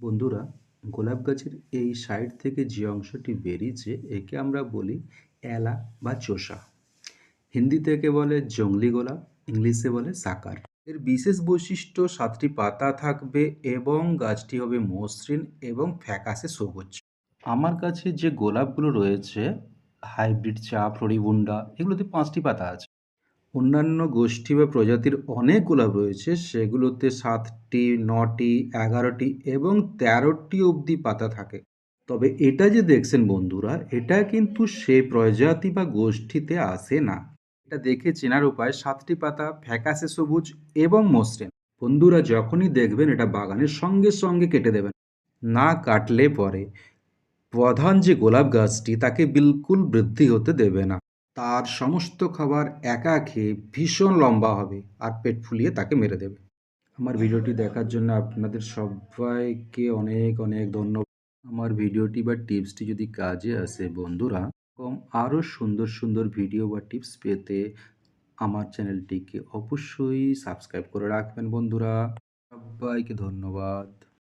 বন্ধুরা, গোলাপ গাছের এই সাইড থেকে যে অংশটি বেরিয়েছে, একে আমরা বলি এলা বা চোষা। হিন্দি থেকে বলে জংলি গোলাপ, ইংলিশে বলে সাকার। এর বিশেষ বৈশিষ্ট্য, সাতটি পাতা থাকবে এবং গাছটি হবে মসৃণ এবং ফ্যাকাশে সবুজ। আমার কাছে যে গোলাপগুলো রয়েছে, হাইব্রিড চা, ফ্লোরিবুন্ডা, এগুলোতে পাঁচটি পাতা আছে। অন্যান্য গোষ্ঠী বা প্রজাতির অনেক গোলাপ রয়েছে, সেগুলোতে সাতটি, নটি, এগারোটি এবং তেরোটি অবধি পাতা থাকে। তবে এটা যে দেখছেন বন্ধুরা, এটা কিন্তু সে প্রজাতি বা গোষ্ঠীতে আসে না। এটা দেখে চেনার উপায়, সাতটি পাতা ফ্যাকাশে সবুজ এবং মসৃণ। বন্ধুরা যখনই দেখবেন এটা বাগানের সঙ্গে সঙ্গে কেটে দেবেন। না কাটলে পরে প্রধান যে গোলাপ গাছটি, তাকে বিলকুল বৃদ্ধি হতে দেবে না। তার সমস্ত খাবার একা খেয়ে ভীষণ লম্বা হবে আর পেট ফুলিয়ে তাকে মেরে দেবে। আমার ভিডিওটি দেখার জন্য আপনাদের সবাইকে অনেক অনেক ধন্যবাদ। আমার ভিডিওটি বা টিপসটি যদি কাজে আসে বন্ধুরা, এরকম আরও সুন্দর সুন্দর ভিডিও বা টিপস পেতে আমার চ্যানেলটিকে অবশ্যই সাবস্ক্রাইব করে রাখবেন বন্ধুরা। সবাইকে ধন্যবাদ।